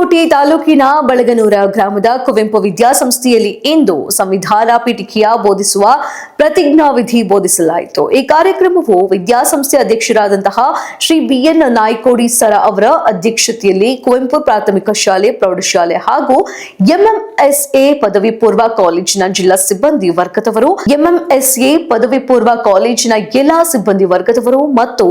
ಬಾಗಲಕೋಟೆ ತಾಲೂಕಿನ ಬಳಗನೂರ ಗ್ರಾಮದ ಕುವೆಂಪು ವಿದ್ಯಾಸಂಸ್ಥೆಯಲ್ಲಿ ಇಂದು ಸಂವಿಧಾನ ಪೀಠಿಕೆಯ ಬೋಧಿಸುವ ಪ್ರತಿಜ್ಞಾವಿಧಿ ಬೋಧಿಸಲಾಯಿತು. ಈ ಕಾರ್ಯಕ್ರಮವು ವಿದ್ಯಾಸಂಸ್ಥೆ ಅಧ್ಯಕ್ಷರಾದಂತಹ Shri B N Naikodi sir ಅವರ ಅಧ್ಯಕ್ಷತೆಯಲ್ಲಿ ಕುವೆಂಪು ಪ್ರಾಥಮಿಕ ಶಾಲೆ, ಪ್ರೌಢಶಾಲೆ ಹಾಗೂ ಎಂಎಂಎಸ್ಎ ಪದವಿ ಪೂರ್ವ ಕಾಲೇಜಿನ ಜಿಲ್ಲಾ ಸಿಬ್ಬಂದಿ ವರ್ಗದವರು, ಎಂಎಂಎಸ್ಎ ಪದವಿ ಪೂರ್ವ ಕಾಲೇಜಿನ ಎಲ್ಲಾ ಸಿಬ್ಬಂದಿ ವರ್ಗದವರು ಮತ್ತು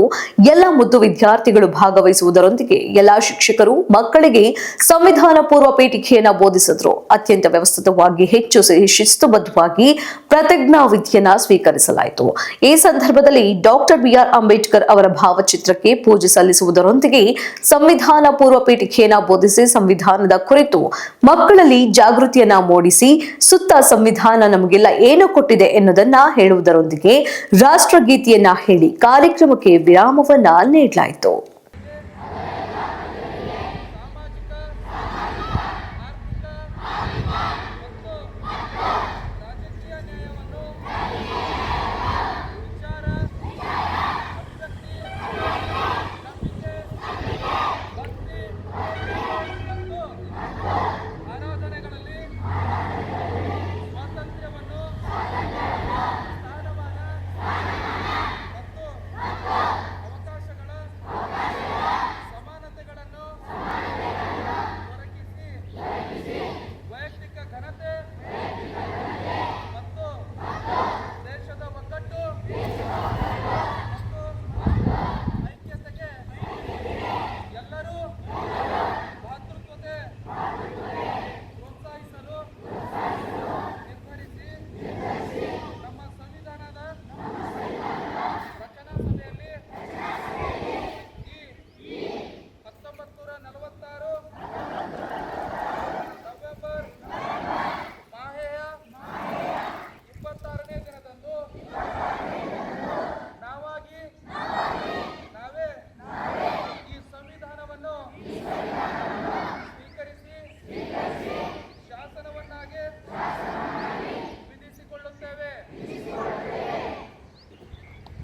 ಎಲ್ಲ ಮುದ್ದು ವಿದ್ಯಾರ್ಥಿಗಳು ಭಾಗವಹಿಸುವುದರೊಂದಿಗೆ ಎಲ್ಲಾ ಶಿಕ್ಷಕರು, ಮಕ್ಕಳಿಗೆ ಸಂವಿಧಾನ ಪೂರ್ವ ಪೀಠಿಕೆಯನ್ನ ಬೋಧಿಸಿದ್ರು. ಅತ್ಯಂತ ವ್ಯವಸ್ಥಿತವಾಗಿ ಹೆಚ್ಚು ಶಿಸ್ತುಬದ್ಧವಾಗಿ ಪ್ರತಿಜ್ಞಾ ವಿಧಿಯನ್ನ ಸ್ವೀಕರಿಸಲಾಯಿತು. ಈ ಸಂದರ್ಭದಲ್ಲಿ ಡಾಕ್ಟರ್ ಬಿಆರ್ ಅಂಬೇಡ್ಕರ್ ಅವರ ಭಾವಚಿತ್ರಕ್ಕೆ ಪೂಜೆ ಸಲ್ಲಿಸುವುದರೊಂದಿಗೆ ಸಂವಿಧಾನ ಪೂರ್ವ ಪೀಠಿಕೆಯನ್ನ ಬೋಧಿಸಿ ಸಂವಿಧಾನದ ಕುರಿತು ಮಕ್ಕಳಲ್ಲಿ ಜಾಗೃತಿಯನ್ನ ಮೂಡಿಸಿ ಸುತ್ತ ಸಂವಿಧಾನ ನಮಗೆಲ್ಲ ಏನು ಕೊಟ್ಟಿದೆ ಎನ್ನುವುದನ್ನ ಹೇಳುವುದರೊಂದಿಗೆ ರಾಷ್ಟ್ರಗೀತೆಯನ್ನ ಹೇಳಿ ಕಾರ್ಯಕ್ರಮಕ್ಕೆ ವಿರಾಮವನ್ನ ನೀಡಲಾಯಿತು.